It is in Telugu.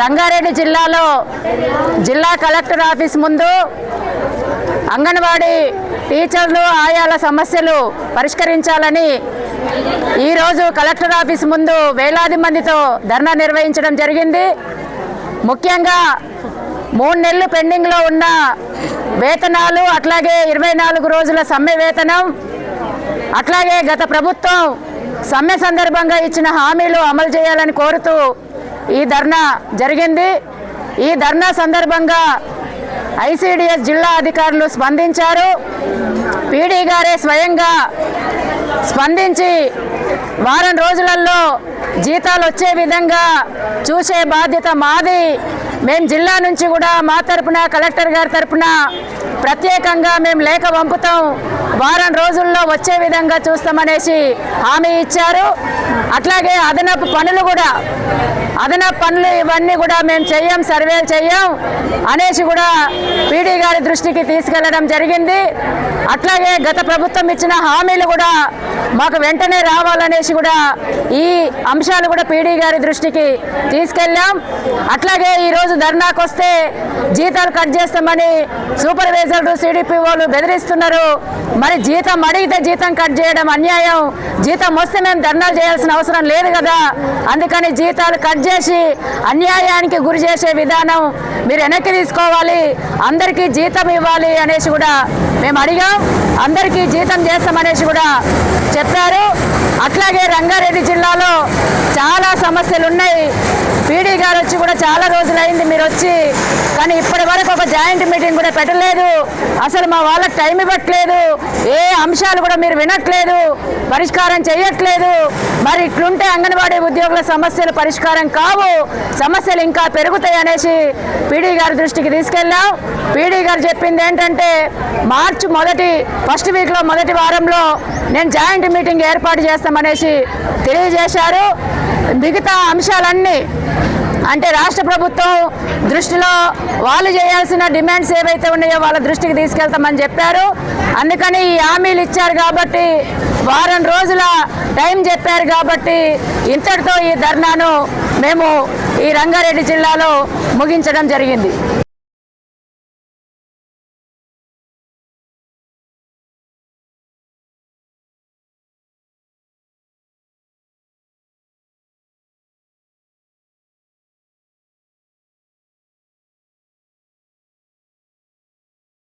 రంగారెడ్డి జిల్లాలో జిల్లా కలెక్టర్ ఆఫీస్ ముందు అంగన్వాడీ టీచర్లు ఆయాల సమస్యలు పరిష్కరించాలని ఈరోజు కలెక్టర్ ఆఫీస్ ముందు వేలాది మందితో ధర్నా నిర్వహించడం జరిగింది. ముఖ్యంగా మూడు నెలలు పెండింగ్లో ఉన్న వేతనాలు అట్లాగే ఇరవై నాలుగు రోజుల సమ్మె వేతనం అట్లాగే గత ప్రభుత్వం సమ్మె సందర్భంగా ఇచ్చిన హామీలు అమలు చేయాలని కోరుతూ ఈ ధర్నా జరిగింది. ఈ ధర్నా సందర్భంగా ఐసిడిఎస్ జిల్లా అధికారులు స్పందించారు. పీడీ గారే స్వయంగా స్పందించి వారం రోజులలో జీతాలు వచ్చే విధంగా చూసే బాధ్యత మాది. మేము జిల్లా నుంచి కూడా మా తరపున కలెక్టర్ గారి తరపున ప్రత్యేకంగా మేము లేఖ పంపుతాం. వారం రోజుల్లో వచ్చే విధంగా చూస్తామనేసి హామీ ఇచ్చారు. అట్లాగే అదనపు పనులు కూడా అదనపు పనులు ఇవన్నీ కూడా మేము చెయ్యం సర్వేలు చెయ్యం అనేసి కూడా పీడీ గారి దృష్టికి తీసుకెళ్ళడం జరిగింది. అట్లాగే గత ప్రభుత్వం ఇచ్చిన హామీలు కూడా మాకు వెంటనే రావాలనేసి కూడా ఈ అంశాలు కూడా పీడీ గారి దృష్టికి తీసుకెళ్ళాం. అట్లాగే ఈరోజు ధర్నాకు వస్తే జీతాలు కట్ చేస్తామని సూపర్వైజర్లు సిడిపిఓలు బెదిరిస్తున్నారు. మరి జీతం అడిగితే జీతం కట్ చేయడం అన్యాయం. జీతం వస్తే మేము ధర్నాలు చేయాల్సిన అవసరం లేదు కదా. అందుకని జీతాలు కట్ చేసి అన్యాయానికి గురి చేసే విధానం మీరు వెనక్కి తీసుకోవాలి అందరికీ జీతం ఇవ్వాలి అనేసి కూడా మేము అడిగాం. అందరికీ జీతం చేస్తామనేసి కూడా చెప్పారు. అట్లాగే రంగారెడ్డి జిల్లాలో చాలా సమస్యలు ఉన్నాయి పీడీ గారు వచ్చి కూడా చాలా రోజులైంది మీరు వచ్చి కానీ ఇప్పటి వరకు ఒక జాయింట్ మీటింగ్ కూడా పెట్టలేదు. అసలు మా వాళ్ళకి టైం ఇవ్వట్లేదు. ఏ అంశాలు కూడా మీరు వినట్లేదు. పరిష్కారం చేయట్లేదు. మరి ఇట్లుంటే అంగన్వాడీ ఉద్యోగుల సమస్యలు పరిష్కారం కావు. సమస్యలు ఇంకా పెరుగుతాయి అనేసి పీడీ గారి దృష్టికి తీసుకెళ్ళాం పీడీ గారు చెప్పింది ఏంటంటే మార్చి మొదటి ఫస్ట్ వీక్లో మొదటి వారంలో నేను జాయింట్ మీటింగ్ ఏర్పాటు చేస్తామనేసి తెలియజేశారు. మిగతా అంశాలన్నీ అంటే రాష్ట్ర ప్రభుత్వం దృష్టిలో వాళ్ళు చేయాల్సిన డిమాండ్స్ ఏవైతే ఉన్నాయో వాళ్ళ దృష్టికి తీసుకెళ్తామని చెప్పారు. అందుకని ఈ హామీలు ఇచ్చారు కాబట్టి వారం రోజుల టైం చెప్పారు కాబట్టి ఇంతటితో ఈ ధర్నాను మేము ఈ రంగారెడ్డి జిల్లాలో ముగించడం జరిగింది.